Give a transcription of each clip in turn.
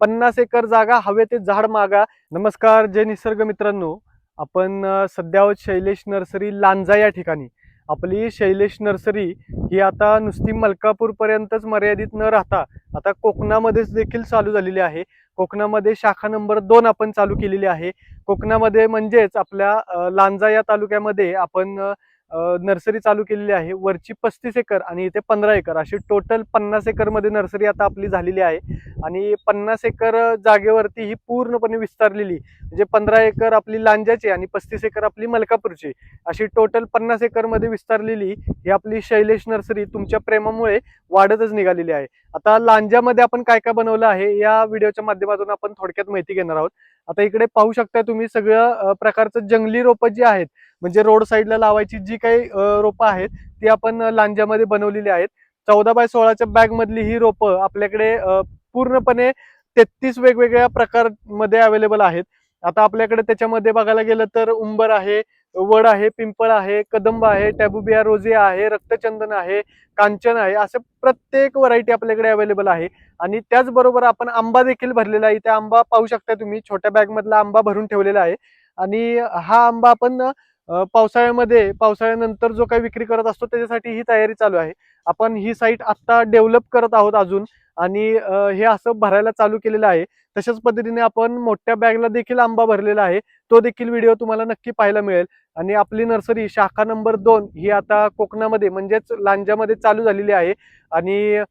पन्नास एकर जागा हवे ते झाड मागा. नमस्कार जय निसर्ग मित्रांनो. आपण सध्या शैलेश नर्सरी लांजा या ठिकाणी. आपली शैलेश नर्सरी ही आता नुसती मलकापूरपर्यंतच मर्यादित न राहता आता कोकणामध्येच देखील चालू झालेली आहे. कोकणामध्ये शाखा नंबर दोन आपण चालू केलेली आहे. कोकणामध्ये म्हणजेच आपल्या लांजा या तालुक्यामध्ये आपण नर्सरी चालू केलेली आहे. वरची पस्तीस एकर आणि इथे पंधरा एकर. अशी टोटल पन्नास एकरमध्ये नर्सरी आता आपली झालेली आहे. आणि पन्नास एकर जागेवरती ही पूर्णपणे विस्तारलेली म्हणजे पंधरा एकर आपली लांजाची आणि पस्तीस एकर आपली मलकापूरची अशी टोटल पन्नास एकरमध्ये विस्तारलेली ही आपली शैलेश नर्सरी तुमच्या प्रेमामुळे वाढतच निघालेली आहे. आता लांजामध्ये आपण काय काय बनवलं आहे या व्हिडिओच्या माध्यमातून आपण थोडक्यात माहिती घेणार आहोत. आता इकडे पाहू शकता तुम्ही सगळं प्रकारचं जंगली रोपं जी आहेत म्हणजे रोड साईडला लावायची जी काही रोपं आहेत ती आपण लांज्यामध्ये लांजामध्ये बनवलेली आहेत. चौदा बाय सोळाच्या बॅग मधली ही रोपं आपल्याकडे पूर्णपणे तेहतीस वेगवेगळ्या प्रकारमध्ये अवेलेबल आहेत. आता आपल्याकडे त्याच्यामध्ये बघायला गेलं तर उंबर आहे वड आहे पिंपळ आहे कदंब आहे टॅबुबिया रोजे आहे रक्तचंदन आहे कांचन आहे असे प्रत्येक व्हरायटी आपल्याकडे अवेलेबल आहे. आणि त्याचबरोबर आपण आंबा देखील भरलेला आहे. त्या आंबा पाहू शकता तुम्ही. छोट्या बॅगमधला आंबा भरून ठेवलेला आहे. आणि हा आंबा आपण पावसाळ्यामध्ये पावसाळ्यानंतर जो काही विक्री करत असतो त्याच्यासाठी ही तयारी चालू आहे. आपण ही साईट आत्ता डेव्हलप करत आहोत अजून. आणि हे असं भरायला चालू केलेलं आहे. तशाच पद्धतीने आपण मोठ्या बॅगला देखील आंबा भरलेला आहे. तो देखील व्हिडिओ तुम्हाला नक्की पाहायला मिळेल. आणि आपली नर्सरी शाखा नंबर दोन ही आता कोकणामध्ये म्हणजेच लांजामध्ये चालू झालेली आहे. आणि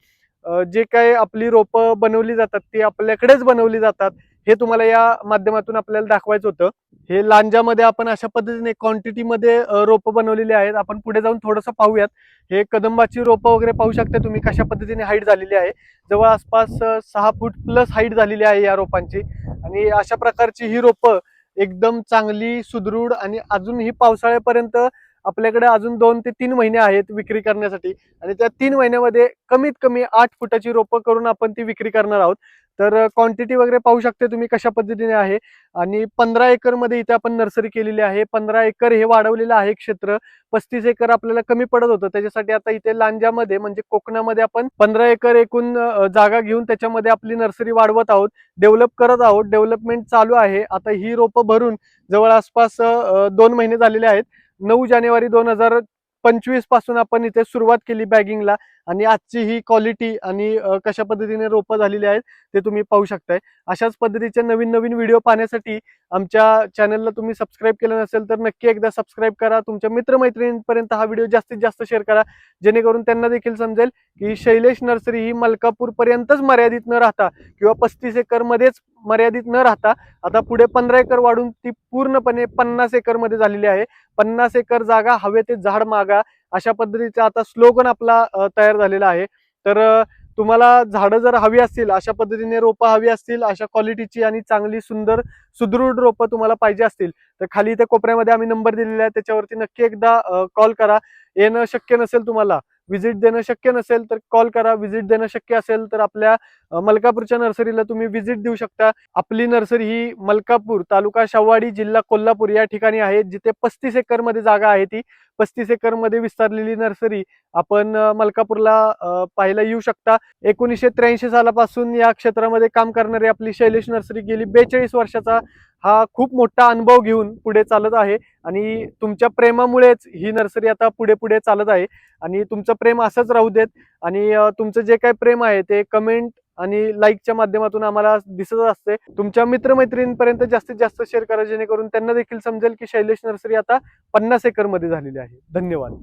जे काही आपली रोपं बनवली जातात ती आपल्याकडेच बनवली जातात हे तुम्हाला या माध्यमातून आपल्याला दाखवायचं होतं. हे लांजामध्ये आपण अशा पद्धतीने क्वांटिटीमध्ये रोपं बनवलेली आहेत. आपण पुढे जाऊन थोडंसं पाहूयात. हे कदंबाची रोपं वगैरे पाहू शकता तुम्ही कशा पद्धतीने हाईट झालेली आहे. जवळ आसपास सहा फूट प्लस हाईट झालेली आहे या रोपांची. आणि अशा प्रकारची ही रोपं एकदम चांगली सुदृढ आणि अजून ही पावसाळ्यापर्यंत आपल्याकडे अजून दोन ते तीन महिने आहेत विक्री करण्यासाठी. आणि त्या तीन महिन्यामध्ये कमीत कमी आठ फुटाची रोपं करून आपण ती विक्री करणार आहोत. तर क्वांटिटी वगैरे पाहू शकते तुम्ही कशा पद्धतीने आहे. आणि पंधरा एकरमध्ये इथे आपण नर्सरी केलेली आहे. पंधरा एकर हे वाढवलेलं आहे क्षेत्र. पस्तीस एकर आपल्याला कमी पडत होतं. त्याच्यासाठी आता इथे लांजामध्ये म्हणजे कोकणामध्ये आपण पंधरा एकर एकूण जागा घेऊन त्याच्यामध्ये आपली नर्सरी वाढवत आहोत. डेव्हलप करत आहोत. डेव्हलपमेंट चालू आहे. आता ही रोपं भरून जवळ आसपास दोन महिने झालेले आहेत. नऊ जानेवारी दोन हजार पंचवीसपासून आपण इथे सुरुवात केली बॅगिंगला आणि आजची ही क्वालिटी आणि कशा पद्धतीने रोपं झालेली आहेत ते तुम्ही पाहू शकताय. अशाच पद्धतीचे नवीन नवीन व्हिडिओ पाहण्यासाठी आमच्या चॅनलला तुम्ही सबस्क्राईब केलं नसेल तर नक्की एकदा सबस्क्राईब करा. तुमच्या मित्रमैत्रिणींपर्यंत हा व्हिडिओ जास्तीत जास्त शेअर करा. जेणेकरून त्यांना देखील समजेल की शैलेश नर्सरी ही मलकापूरपर्यंतच मर्यादित न राहता किंवा पस्तीस एकरमध्येच मर्यादित न राहता आता पुढे पंधरा एकर वाढून ती पूर्णपणे पन्नास एकरमध्ये झालेली आहे. पन्नास एकर जागा हवे ते झाड मागा. अशा पद्धतीचा आता स्लोगन आपला तयार झालेला आहे. तर तुम्हाला झाडं जर हवी असतील अशा पद्धतीने रोपं हवी असतील अशा क्वालिटीची आणि चांगली सुंदर सुदृढ रोपं तुम्हाला पाहिजे असतील तर खाली इथे कोपऱ्यामध्ये आम्ही नंबर दिलेला आहे. त्याच्यावरती नक्की एकदा कॉल करा. येणं शक्य नसेल तुम्हाला व्हिजिट देणं शक्य नसेल तर कॉल करा. व्हिजिट देणं शक्य असेल तर आपल्या मलकापूरच्या नर्सरीला तुम्ही व्हिजिट देऊ शकता. आपली नर्सरी ही मलकापूर तालुका शहावाडी जिल्हा कोल्हापूर या ठिकाणी आहे. जिथे पस्तीस एकरमध्ये जागा आहे ती. पस्तीस एकरमध्ये विस्तारलेली नर्सरी आपण मलकापूरला पाहायला येऊ शकता. एकोणीसशे त्र्याऐंशी सालापासून या क्षेत्रामध्ये काम करणारी आपली शैलेश नर्सरी गेली बेचाळीस वर्षाचा हा खूप मोठा अनुभव घेऊन पुढे चालत आहे आणि तुमच्या प्रेमामुळेच ही नर्सरी आता पुढे पुढे चालत आहे. आणि तुमचं प्रेम असंच राहू देत आणि तुमचं जे काही प्रेम आहे ते कमेंट आणि लाईकच्या माध्यमातून आम्हाला दिसत असते. तुमच्या मित्रमैत्रिणींपर्यंत जास्तीत जास्त शेअर करा जेणेकरून त्यांना देखील समजेल की शैलेश नर्सरी आता पन्नास एकरमध्ये झालेली आहे. धन्यवाद.